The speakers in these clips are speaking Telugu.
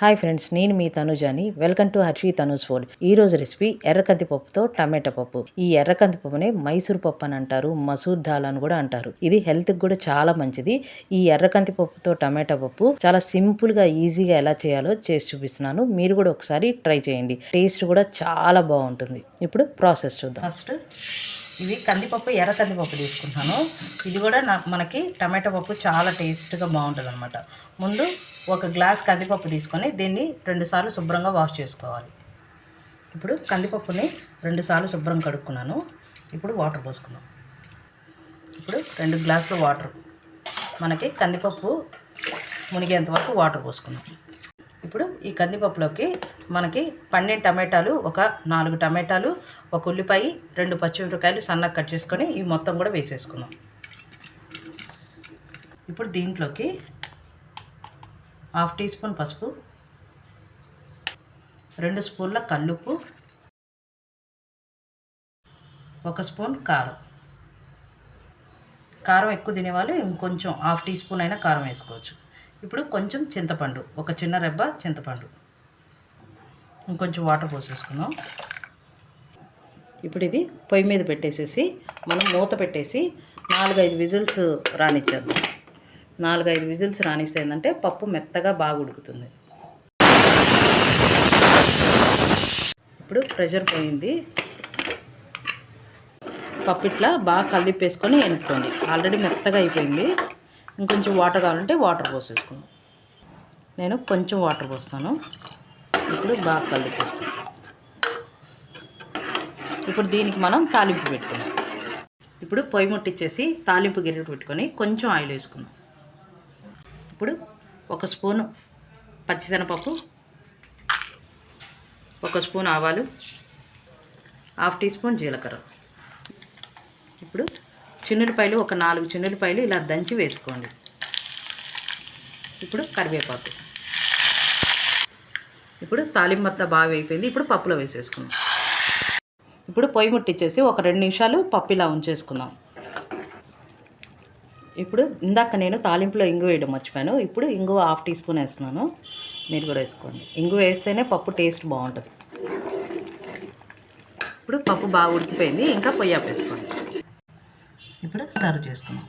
హాయ్ ఫ్రెండ్స్ నేను మీ తనుజాని. Welcome to Harshi Tanuj food. ఈ రోజు రెసిపీ ఎర్రకంది పప్పుతో టమాటా పప్పు. ఈ ఎర్రకంది పప్పునే మైసూర్ పప్పు అని అంటారు మసూర్ దాల్ అని కూడా అంటారు. ఇది హెల్త్కి కూడా చాలా మంచిది. ఈ ఎర్రకంది పప్పుతో టమాటా పప్పు చాలా సింపుల్గా ఈజీగా ఎలా చేయాలో చేసి చూపిస్తున్నాను. మీరు కూడా ఒకసారి ట్రై చేయండి. టేస్ట్ కూడా చాలా బాగుంటుంది. ఇప్పుడు ప్రాసెస్ చూద్దాం. ఫస్ట్ ఇవి కందిపప్పు ఎర్ర కందిపప్పు తీసుకుంటాను. ఇది కూడా నాకు మనకి టమాటా పప్పు చాలా టేస్ట్గా బాగుంటుంది అనమాట ముందు ఒక గ్లాస్ కందిపప్పు తీసుకొని దీన్ని రెండుసార్లు శుభ్రంగా వాష్ చేసుకోవాలి. ఇప్పుడు కందిపప్పుని రెండుసార్లు శుభ్రం కడుక్కున్నాను. ఇప్పుడు వాటర్ పోసుకున్నాం ఇప్పుడు రెండు గ్లాసుల వాటర్. మనకి కందిపప్పు మునిగేంత వరకు వాటర్ పోసుకున్నాం ఇప్పుడు ఈ కందిపప్పులోకి మనకి పండిన టమాటాలు ఒక నాలుగు టమాటాలు ఒక ఉల్లిపాయ రెండు పచ్చిమిరపకాయలు సన్నగా కట్ చేసుకొని ఇవి మొత్తం కూడా వేసేసుకున్నాం ఇప్పుడు దీంట్లోకి హాఫ్ టీ స్పూన్ పసుపు రెండు స్పూన్ల కల్లుప్పు ఒక స్పూన్ కారం. కారం ఎక్కువ తినేవాళ్ళు ఇంకొంచెం హాఫ్ టీ స్పూన్ అయినా కారం వేసుకోవచ్చు. ఇప్పుడు కొంచెం చింతపండు ఒక చిన్న రెబ్బ చింతపండు. ఇంకొంచెం వాటర్ పోసేసుకున్నాం ఇప్పుడు ఇది పొయ్యి మీద పెట్టేసేసి మనం మూత పెట్టేసి నాలుగైదు విజిల్స్ రానిచ్చేద్దాం. నాలుగైదు విజిల్స్ రానిస్తే ఏంటంటే పప్పు మెత్తగా బాగా ఉడుకుతుంది. ఇప్పుడు ప్రెషర్ పోయింది. పప్పు ఇట్లా బాగా కలిపేసుకొని ఎనుక్కోండి ఆల్రెడీ మెత్తగా అయిపోయింది. ఇంకొంచెం వాటర్ కావాలంటే వాటర్ పోసేసుకున్నాం నేను కొంచెం వాటర్ పోస్తాను. ఇప్పుడు బాగా కలిపేసుకుంటాం ఇప్పుడు దీనికి మనం తాలింపు పెట్టుకుందాం. ఇప్పుడు పొయ్యి ముట్టించేసి తాలింపు గిన్నె పెట్టుకొని కొంచెం ఆయిల్ వేసుకుందాం. ఇప్పుడు ఒక స్పూను పచ్చిశనగపప్పు ఒక స్పూన్ ఆవాలు హాఫ్ టీ స్పూన్ జీలకర్ర. ఇప్పుడు చిన్నులపాయలు ఒక నాలుగు చిన్నులపాయలు ఇలా దంచి వేసుకోండి. ఇప్పుడు కరివేపాకు. ఇప్పుడు తాలింబత్త బాగా అయిపోయింది. ఇప్పుడు పప్పులో వేసేసుకుందాం. ఇప్పుడు పొయ్యి ముట్టించేసి ఒక రెండు నిమిషాలు పప్పు ఇలా ఉంచేసుకుందాం. ఇప్పుడు ఇందాక నేను తాలింపులో ఇంగు వేయడం మర్చిపోయాను. ఇప్పుడు ఇంగు హాఫ్ టీ స్పూన్ వేస్తున్నాను. మీరు కూడా వేసుకోండి. ఇంగు వేస్తేనే పప్పు టేస్ట్ బాగుంటుంది. ఇప్పుడు పప్పు బాగా ఉడికిపోయింది. ఇంకా పొయ్యి ఆపేసుకోండి. ఇప్పుడు సర్వ్ చేసుకున్నాం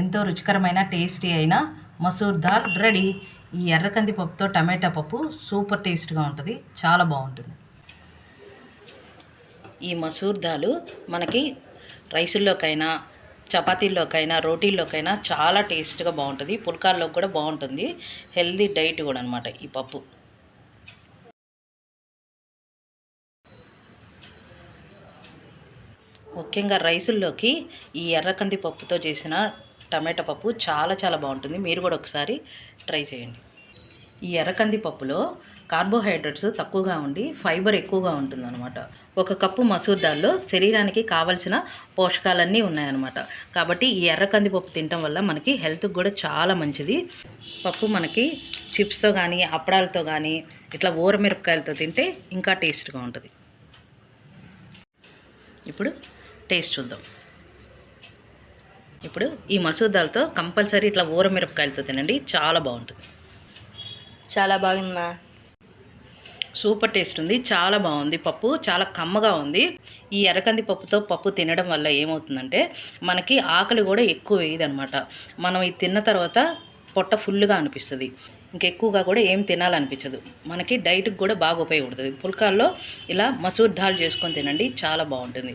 ఎంతో రుచికరమైన టేస్టీ అయిన మసూర్ దాల్ రెడీ. ఈ ఎర్రకంది పప్పుతో టమాటా పప్పు సూపర్ టేస్ట్గా ఉంటుంది. చాలా బాగుంటుంది. ఈ మసూర్ దాలు మనకి రైసుల్లోకైనా చపాతీల్లోకైనా రోటీల్లోకైనా చాలా టేస్ట్గా బాగుంటుంది. పుల్కాల్లో కూడా బాగుంటుంది. హెల్దీ డైట్ కూడా అనమాట ఈ పప్పు. ముఖ్యంగా రైసుల్లోకి ఈ ఎర్రకంది పప్పుతో చేసిన టమాటా పప్పు చాలా చాలా బాగుంటుంది. మీరు కూడా ఒకసారి ట్రై చేయండి. ఈ ఎర్రకంది పప్పులో కార్బోహైడ్రేట్స్ తక్కువగా ఉండి ఫైబర్ ఎక్కువగా ఉంటుందన్నమాట. ఒక కప్పు మసూర్ దాల్లో శరీరానికి కావలసిన పోషకాలన్నీ ఉన్నాయన్నమాట. కాబట్టి ఈ ఎర్రకంది పప్పు తినటం వల్ల మనకి హెల్త్కి కూడా చాలా మంచిది. పప్పు మనకి చిప్స్తో కానీ అప్పడాలతో కానీ ఇట్లా ఊరమిరపకాయలతో తింటే ఇంకా టేస్ట్గా ఉంటుంది. ఇప్పుడు టేస్ట్ చూద్దాం. ఇప్పుడు ఈ మసూర్ దాల్తో కంపల్సరీ ఇట్లా ఊరమిరపకాయలతో తినండి చాలా బాగుంటుంది. చాలా బాగుందా సూపర్ టేస్ట్ ఉంది చాలా బాగుంది పప్పు చాలా కమ్మగా ఉంది. ఈ ఎర్రకంది పప్పుతో పప్పు తినడం వల్ల ఏమవుతుందంటే మనకి ఆకలి కూడా ఎక్కువ వేయదనమాట. మనం ఇది తిన్న తర్వాత పొట్ట ఫుల్గా అనిపిస్తుంది. ఇంకెక్కువగా కూడా ఏం తినాలనిపించదు. మనకి డైట్కి కూడా బాగా ఉపయోగపడుతుంది. పుల్కాల్లో ఇలా మసూర్ దాల్ చేసుకొని తినండి చాలా బాగుంటుంది.